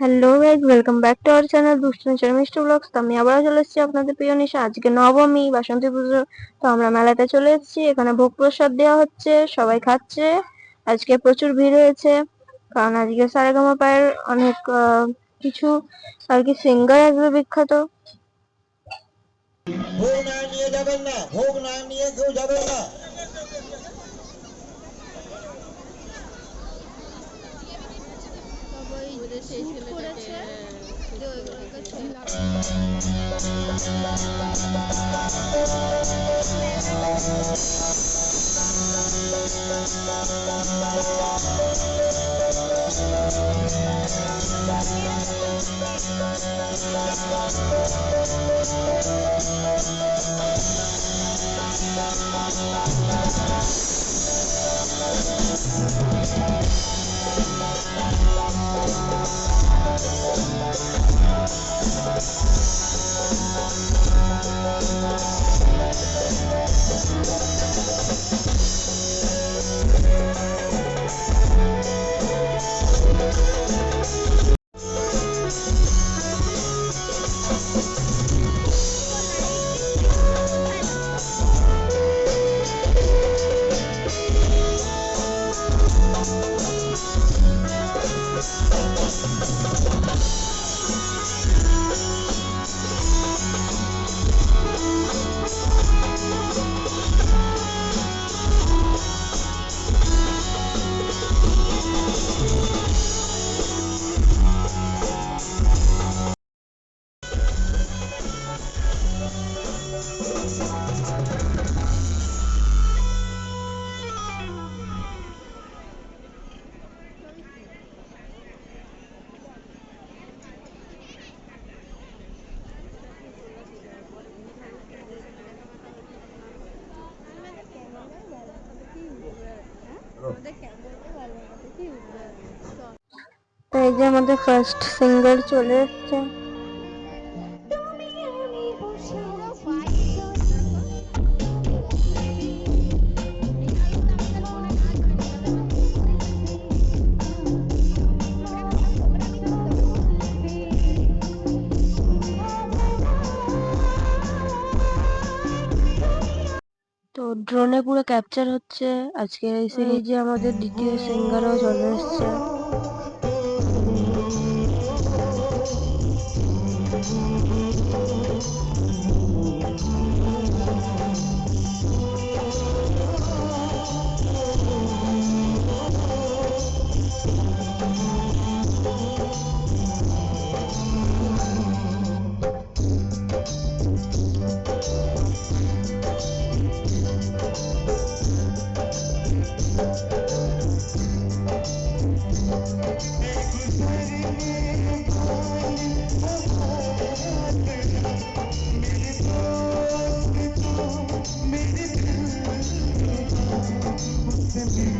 Hello guys welcome back to our channel Dushtu Mishti vlogs তো আমি আবারও চলে এসেছি আপনাদের প্রিয় নিশা। আজকে নবমী, বাসন্তী পুজো। তো আমরা মেলাতে চলে এসেছি। এখানে ভোগ প্রসাদ দেওয়া হচ্ছে, সবাই খাচ্ছে। আজকে প্রচুর ভিড় হয়েছে। কারণ আজকে সারেগামা পায়ের অনেক কিছু আর কি সিঙ্গার আসবে বিখ্যাত। ভোগ না নিয়ে যাবেন না। ভোগ না নিয়ে কেউ যাবেন না। শ্যুট করেছে তো এই যে আমাদের ফার্স্ট সিঙ্গার চলে এসছে। তো ড্রোনে পুরো ক্যাপচার হচ্ছে। আজকে এই সিরিজে আমাদের দ্বিতীয় সিঙ্গারও চলে এসছে। can be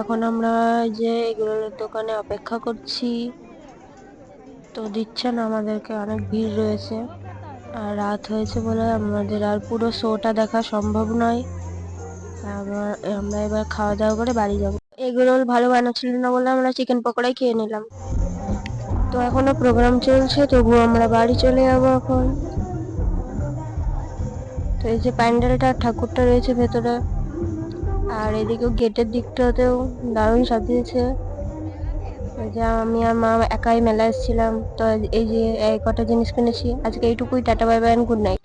এখন আমরা যে এগুলোর দোকানে অপেক্ষা করছি, তো দিচ্ছে না আমাদেরকে অনেক ভিড় রয়েছে। আর রাত হয়েছে বলে আমাদের আর পুরো শোটা দেখা সম্ভব নয়। আমরা এবার খাওয়া দাওয়া করে বাড়ি যাব। এগুলো ভালো বানাচ্ছিল না বলে আমরা চিকেন পকোড়াই খেয়ে নিলাম। তো এখনও প্রোগ্রাম চলছে, তবুও আমরা বাড়ি চলে যাব এখন। তো এই যে প্যান্ডেলটা, ঠাকুরটা রয়েছে ভেতরে। আর এদিকেও গেটের দিকটাতেও দারুণ সাজিয়েছে। যা আমি আর মা একাই মেলা এসেছিলাম। তো এই যে এই কটা জিনিস কিনেছি, আজকে এইটুকুই, tata bye bye good night